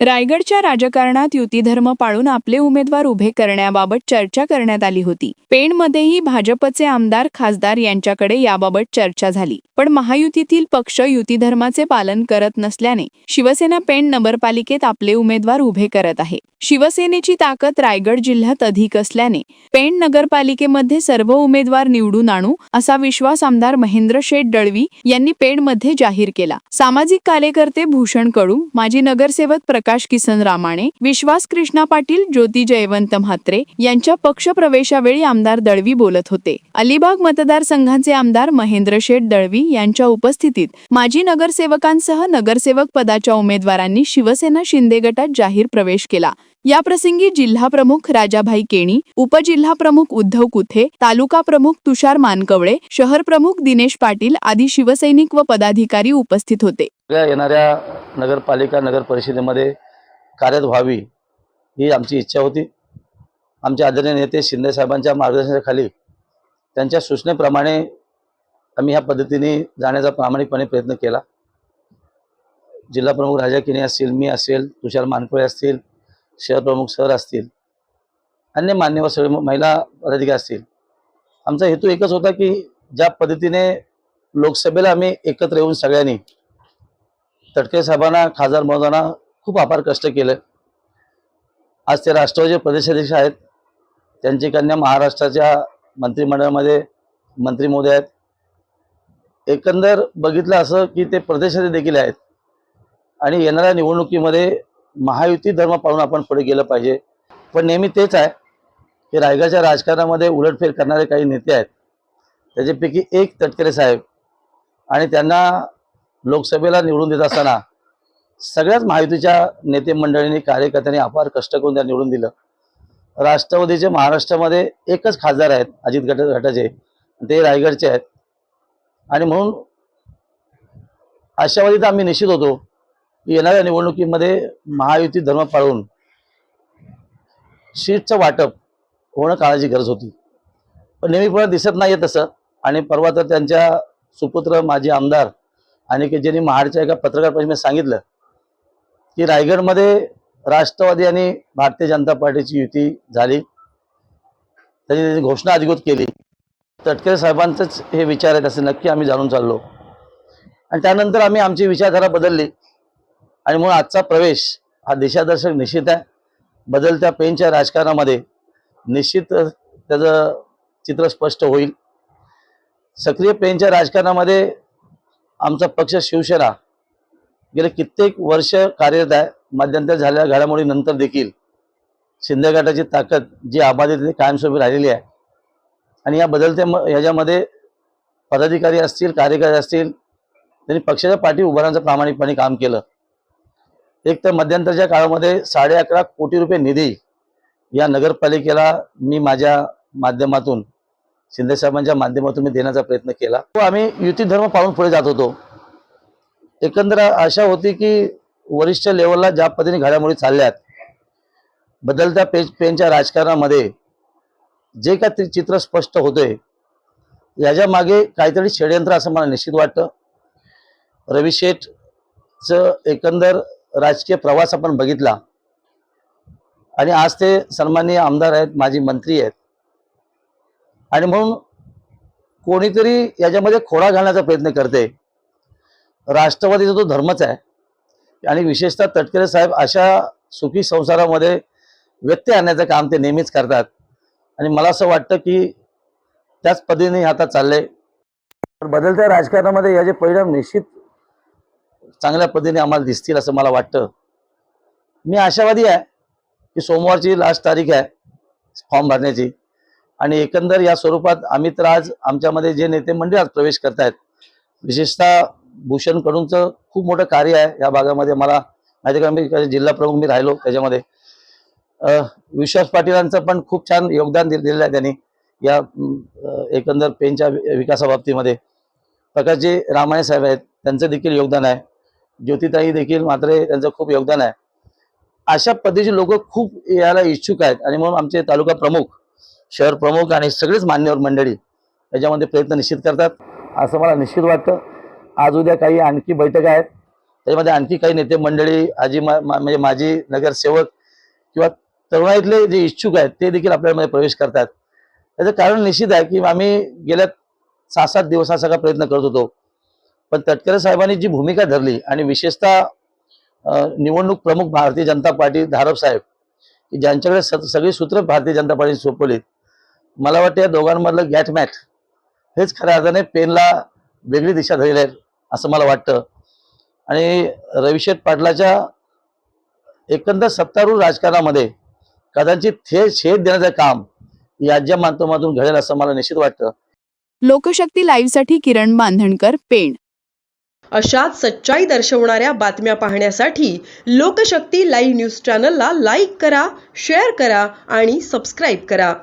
रायगडच्या राजकारणात युतीधर्म पाळून आपले उमेदवार उभे करण्याबाबत चर्चा करण्यात आली होती. पेणमध्येही भाजपचे आमदार खासदार यांच्याकडे याबाबत चर्चा झाली. पण महायुतीतील पक्ष युतीधर्माचे पालन करत नसल्याने शिवसेना पेण नगरपालिकेत आपले उमेदवार उभे करत आहे. शिवसेनेची ताकद रायगड जिल्ह्यात अधिक असल्याने पेण नगरपालिकेमध्ये सर्व उमेदवार निवडून आणू असा विश्वास आमदार महेंद्र शेठ दळवी यांनी पेणमध्ये जाहीर केला. सामाजिक कार्यकर्ते भूषण कडू माजी नगरसेवक प्रकाश किसन रामाणे विश्वास कृष्णा पाटील ज्योती जयवंत म्हात्रे यांच्या पक्ष प्रवेशावेळी आमदार दळवी बोलत होते. अलिबाग मतदारसंघाचे आमदार महेंद्र शेठ दळवी यांच्या उपस्थितीत माजी नगरसेवकांसह नगरसेवक पदाच्या उमेदवारांनी शिवसेना शिंदे गटात जाहीर प्रवेश केला. याप्रसंगी जिल्हा प्रमुख राजाभाई केणी उपजिल्हा प्रमुख उद्धव कुथे तालुका प्रमुख तुषार मानकवळे शहर प्रमुख दिनेश पाटील आदी शिवसैनिक व पदाधिकारी उपस्थित होते. येणाऱ्या नगरपालिका नगर परिषदेमध्ये कार्यरत व्हावी ही आमची इच्छा होती. आमचे आदरणीय नेते शिंदे साहेबांच्या मार्गदर्शनाखाली त्यांच्या सूचनेप्रमाणे आम्ही ह्या पद्धतीने जाण्याचा प्रामाणिकपणे प्रयत्न केला. जिल्हाप्रमुख राजा किने असतील मी असेल तुषार मानकोळे असतील शहरप्रमुख सर असतील अन्य मान्यवर सगळे महिला पदाधिकारी असतील. आमचा हेतू एकच होता की ज्या पद्धतीने लोकसभेला आम्ही एकत्र येऊन सगळ्यांनी तटके साहेबांना खासदार महोदयांना खूप अपार कष्ट केलं. आज ते राष्ट्रवादी प्रदेशाध्यक्ष आहेत त्यांची कन्या महाराष्ट्राच्या मंत्रिमंडळामध्ये मंत्री महोदय आहेत. एकंदर बघितलं असं की ते प्रदेशाचे देखील आहेत. आणि येणाऱ्या निवडणुकीमध्ये महायुती धर्म पाळून आपण पुढे गेलं पाहिजे. पण नेहमी तेच आहे की रायगडच्या राजकारणामध्ये उलटफेर करणारे काही नेते आहेत. त्याच्यापैकी एक तटकरे साहेब. आणि त्यांना लोकसभेला निवडून देत असताना सगळ्याच महायुतीच्या नेते मंडळींनी कार्यकर्त्यांनी अपार कष्ट करून त्या निवडून दिलं. राष्ट्रवादीचे महाराष्ट्रामध्ये एकच खासदार आहेत अजित गट गटाचे ते रायगडचे आहेत. आणि म्हणून आशावादीत आम्ही निश्चित होतो की येणाऱ्या निवडणुकीमध्ये महायुती धर्म पाळून सीटचं वाटप होणं काळाची गरज होती. पण नेहमीपणे दिसत नाही तसं. आणि परवा तर त्यांच्या सुपुत्र माजी आमदार आणि की ज्यांनी महाडच्या एका पत्रकार परिषदेत सांगितलं की रायगडमध्ये राष्ट्रवादी आणि भारतीय जनता पार्टीची युती झाली. त्यांनी त्यांची घोषणा अधिकृत केली. तटकरे साहेबांचंच हे विचार आहेत असं नक्की आम्ही जाणून चाललो. आणि त्यानंतर आम्ही आमची विचारधारा बदलली. आणि म्हणून आजचा प्रवेश हा दिशादर्शक निश्चित आहे. बदलत्या पेनच्या राजकारणामध्ये निश्चित त्याचं चित्र स्पष्ट होईल. सक्रिय पेनच्या राजकारणामध्ये आमचा पक्ष शिवसेना गेले कित्येक वर्ष कार्यरत आहे मध्यंतर झालेल्या घडामोडीनंतर देखील शिंदे गटाची ताकद जी आबाधित कायमस्वरूपी राहिलेली आहे. आणि या बदलत्या म- ह्याच्यामध्ये पदाधिकारी असतील कार्यकर्ते असतील त्यांनी पक्षाच्या पाठी उभारण्याचं प्रामाणिकपणे काम केलं. एक तर मध्यंतरच्या काळामध्ये साडे अकरा कोटी रुपये निधी या नगरपालिकेला मी माझ्या माध्यमातून शिंदे साहेबांच्या माध्यमातून मी देण्याचा प्रयत्न केला. तो आम्ही युती धर्म पाळून पुढे जात होतो. एकंदर आशा होती की वरिष्ठ लेवलला ज्या पद्धतीने घडामोडी चालल्यात बदलत्या पेज पेनच्या राजकारणामध्ये जे का ते चित्र स्पष्ट होतोय याच्या मागे काहीतरी षडयंत्र असं मला निश्चित वाटतं. रवी शेठचं एकंदर राजकीय प्रवास आपण बघितला. आणि आज ते सन्माननीय आमदार आहेत माजी मंत्री आहेत. आणि म्हणून कोणीतरी याच्यामध्ये खोडा घालण्याचा प्रयत्न करते. राष्ट्रवादीचा तो धर्मच आहे. आणि विशेषतः तटकरे साहेब अशा सुखी संसारामध्ये व्यत्यय आणण्याचं काम ते नेहमीच करतात. आणि मला असं वाटतं की त्याच पद्धतीने आता चाललंय. तर बदलत्या राजकारणामध्ये याचे परिणाम निश्चित चांगल्या पद्धतीने आम्हाला दिसतील असं मला वाटतं. मी आशावादी आहे की सोमवारची लास्ट तारीख आहे फॉर्म भरण्याची. आणि एकंदर या स्वरूपात आम्ही तर आज आमच्यामध्ये जे नेते मंडळी आज प्रवेश करतायत विशेषतः भूषण कडूंचं खूप मोठं कार्य आहे या भागामध्ये. मला माहिती का मी जिल्हा प्रमुख मी राहिलो त्याच्यामध्ये. विश्वास पाटीलांचं पण खूप छान योगदान दिलेलं आहे त्यांनी या एकंदर पेनच्या विकासाबाबतीमध्ये प्रकाशजी रामाणे साहेब आहेत त्यांचं देखील योगदान आहे. ज्योतिताई देखील मात्र त्यांचं खूप योगदान आहे. अशा पद्धतीचे लोक खूप याला इच्छुक आहेत आणि म्हणून आमचे तालुका प्रमुख शहर प्रमुख आणि सगळेच मान्यवर मंडळी याच्यामध्ये प्रयत्न निश्चित करतात. असं मला निश्चित वाटतं. आज उद्या काही आणखी बैठका आहेत. त्याच्यामध्ये आणखी काही नेते मंडळी आजी मा मा- म्हणजे माजी नगरसेवक किंवा तरुणाईतले जे इच्छुक आहेत ते देखील आपल्यामध्ये प्रवेश करतात. त्याचं कारण निश्चित आहे की आम्ही गेल्या सहा सात दिवस हा सगळा प्रयत्न करत होतो. पण तटकरे साहेबांनी जी भूमिका धरली आणि विशेषतः निवडणूक प्रमुख भारतीय जनता पार्टी धारप साहेब की ज्यांच्याकडे स- सगळी सूत्र भारतीय जनता पार्टीने सोपवलीत मला वाटतं या दोघांमधलं गॅट मॅट हेच खऱ्या अर्थाने पेनला वेगळी दिशा धरली आहे. असं मला वाटतं. आणि रविशेठ पाटलाच्या एकंदर सत्तारूढ राजकारणामध्ये कदाचित थेट शेत देण्याचं काम या माध्यमातून घडेल असं मला निश्चित वाटतं. लोकशक्ती लाईव्हसाठी किरण बांधणकर पेण. अशाच सच्चाई दर्शवणाऱ्या बातम्या पाहण्यासाठी लोकशक्ती लाईव्ह न्यूज चॅनलला लाईक करा शेअर करा आणि सबस्क्राईब करा.